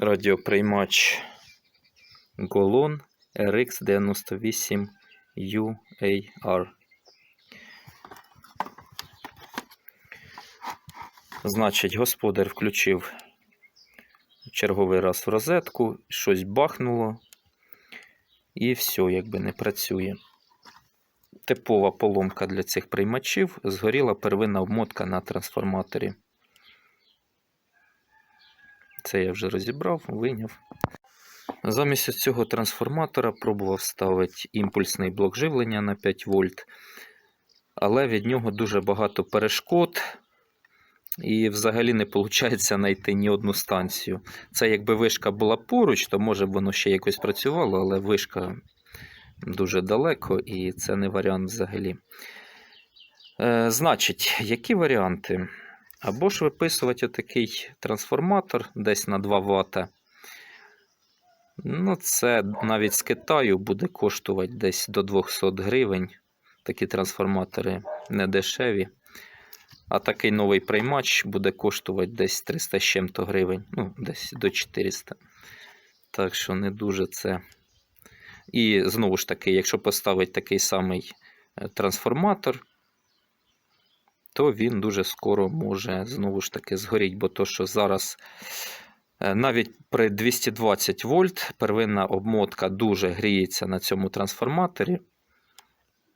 радіоприймач Голон RX98 UAR. Значить, господар включив черговий раз в розетку, щось бахнуло, і все, якби не працює. Типова поломка для цих приймачів згоріла первинна обмотка на трансформаторі. Це я вже розібрав, виняв. Замість цього трансформатора пробував ставити імпульсний блок живлення на 5 вольт, але від нього дуже багато перешкод. І взагалі не виходить знайти ні одну станцію. Це якби вишка була поруч, то може б воно ще якось працювало, але вишка дуже далеко і це не варіант взагалі. Е, значить, які варіанти? Або ж виписувати отакий трансформатор десь на 2 Вт. Ну, це навіть з Китаю буде коштувати десь до 200 гривень. Такі трансформатори не дешеві. А такий новий приймач буде коштувати десь 300 з чим-то гривень, ну, десь до 400. Так що не дуже це. І знову ж таки, якщо поставити такий самий е, трансформатор, то він дуже скоро може знову ж таки згоріти, бо то, що зараз е, навіть при 220 вольт первинна обмотка дуже гріється на цьому трансформаторі,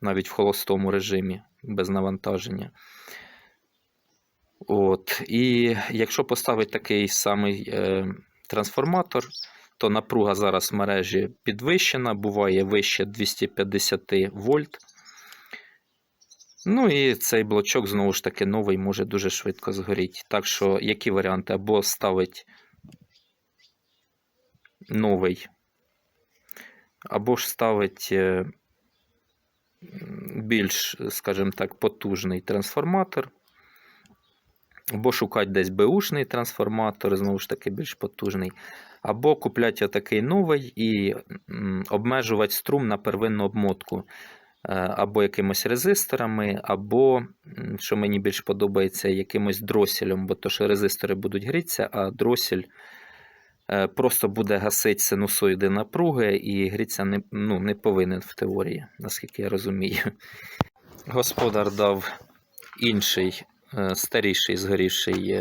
навіть в холостому режимі без навантаження. От. І якщо поставити такий самий е, трансформатор, то напруга зараз в мережі підвищена, буває вище 250 вольт. Ну і цей блочок, знову ж таки, новий може дуже швидко згоріти. Так що, які варіанти? Або ставить новий, або ж ставить е, більш, скажімо так, потужний трансформатор. Або шукати десь Бушний трансформатор, знову ж таки, більш потужний. Або купляти отакий новий і обмежувати струм на первинну обмотку. Е, Або якимось резисторами, або, що мені більш подобається, якимось дроселем, бо то, що резистори будуть грітися, а дросель е, просто буде гасити синусоїди напруги і грітися не, ну, не повинен в теорії, наскільки я розумію. Господар дав інший е, старіший згорівший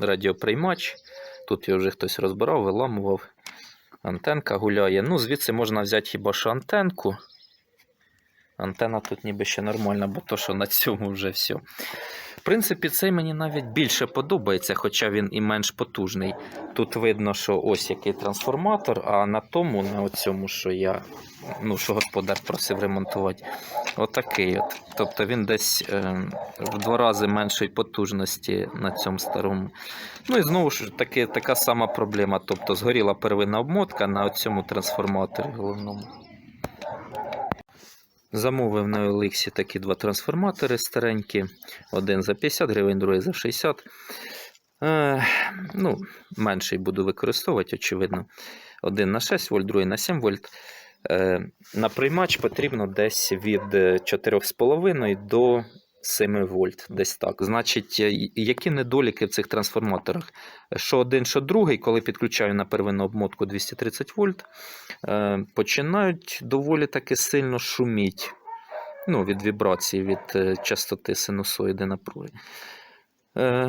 радіоприймач. Тут його вже хтось розбирав, виламував. Антенка гуляє. Ну, звідси можна взяти хіба що антенку. Антена тут ніби ще нормальна, бо то, що на цьому вже все. В принципі, цей мені навіть більше подобається, хоча він і менш потужний. Тут видно, що ось який трансформатор, а на тому, на цьому, що я, ну, що господар просив ремонтувати, отакий от. Тобто він десь е, в два рази меншої потужності на цьому старому. Ну і знову ж таки така сама проблема. Тобто згоріла первинна обмотка на цьому трансформаторі головному. Замовив на Олексі такі два трансформатори старенькі. Один за 50 гривень, другий за 60. Е, ну, менший буду використовувати, очевидно. Один на 6 вольт, другий на 7 вольт. Е, на приймач потрібно десь від 4,5 до 7 вольт. Десь так. Значить, е, які недоліки в цих трансформаторах? Що один, що другий, коли підключаю на первинну обмотку 230 вольт, е, починають доволі таки сильно шуміть. Ну, від вібрації, від е, частоти синусоїди напруги.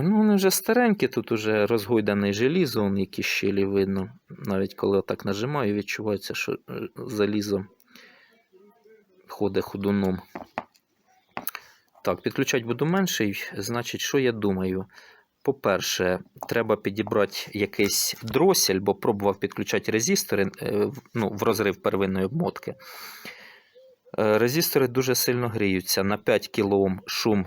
Ну, вони вже старенькі, тут вже розгойданий желізо, вон які щелі видно. Навіть коли отак нажимаю, відчувається, що залізо ходить ходуном. Так, підключати буду менший. Значить, що я думаю? По-перше, треба підібрати якийсь дросель, бо пробував підключати резистори е, ну, в розрив первинної обмотки. Е, Резистори дуже сильно гріються. На 5 кОм шум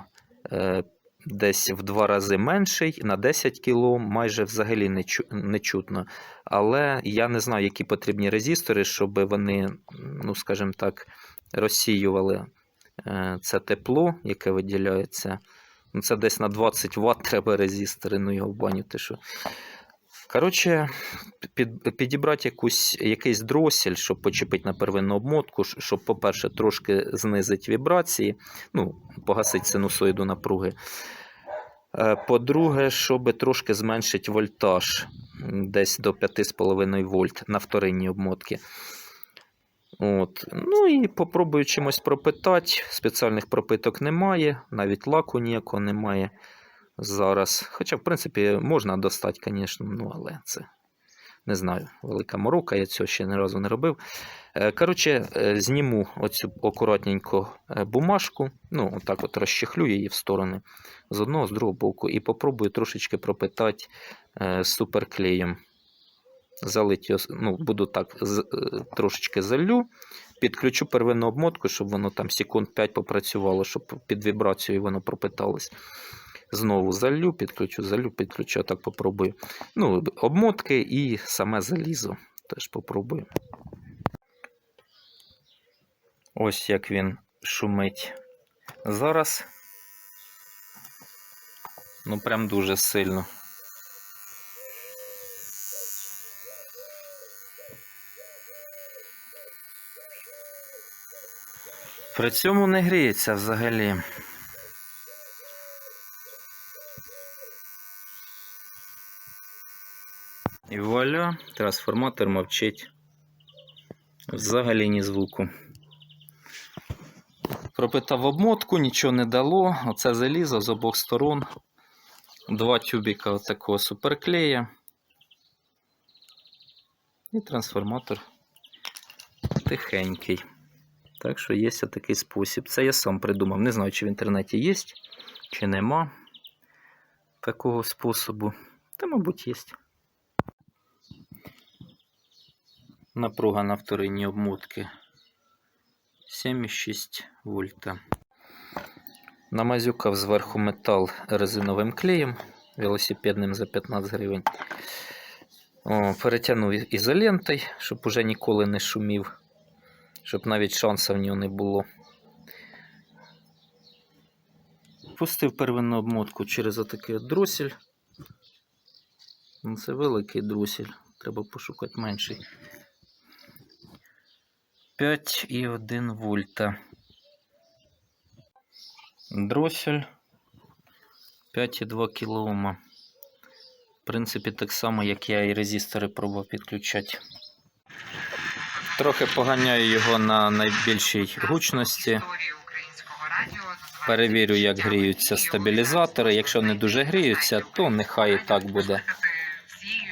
е, десь в два рази менший, на 10 кОм майже взагалі не, не чутно. Але я не знаю, які потрібні резистори, щоб вони, ну, скажімо так, розсіювали це тепло, яке виділяється. Ну, Це десь на 20 Вт треба резистори, ну його в що. Коротше, під, підібрати якусь, якийсь дросель, щоб почепити на первинну обмотку, щоб, по-перше, трошки знизити вібрації, ну, погасити синусоїду напруги. Е, По-друге, щоб трошки зменшити вольтаж. десь до 5,5 вольт на вторинній обмотці. От. Ну і попробую чимось пропитати. Спеціальних пропиток немає, навіть лаку ніякого немає зараз. Хоча, в принципі, можна достати, звісно, ну, але це не знаю, велика морока, я цього ще ні разу не робив. Е, Коротше, е, зніму оцю акуратненько е, бумажку, ну, отак от розчехлю її в сторони з одного, з другого боку, і попробую трошечки пропитати суперклеєм. Залить його, ну, буду так е, трошечки залю, підключу первинну обмотку, щоб воно там секунд 5 попрацювало, щоб під вібрацією воно пропиталось. Знову залю, підключу, залю, підключу, а так попробую. Ну, обмотки і саме залізо. Теж попробую. Ось як він шумить зараз. Ну, прям дуже сильно. При цьому не гріється взагалі. І вуаля, трансформатор мовчить. Взагалі ні звуку. Пропитав обмотку, нічого не дало. Оце залізо з обох сторон. Два тюбіка такого суперклея. І трансформатор тихенький. Так що є такий спосіб. Це я сам придумав. Не знаю, чи в інтернеті є, чи нема такого способу. Та, мабуть, є. Напруга на вторинній обмотки 7,6 вольта. Намазюкав зверху метал резиновим клеєм велосипедним за 15 гривень. Перетягнув ізолентою, щоб уже ніколи не шумів, щоб навіть шансу в нього не було. Пустив первинну обмотку через отакий от дросель. Ну, Це великий дросель, треба пошукати менший. 5,1 вольта. Дросель 5,2 кОм. В принципі, так само, як я і резистори пробував підключати. Трохи поганяю його на найбільшій гучності. Перевірю, як гріються стабілізатори. Якщо не дуже гріються, то нехай і так буде.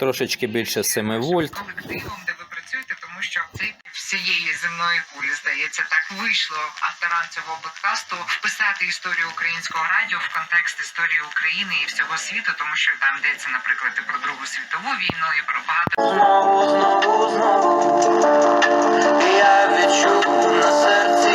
Трошечки більше 7 вольт. де ви працюєте, тому що це всієї земної кулі здається так вийшло авторам цього подкасту писати історію українського радіо в контекст історії України і всього світу, тому що там йдеться, наприклад, і про Другу світову війну, і про багато Знову, знову, знову. Я відчув на серці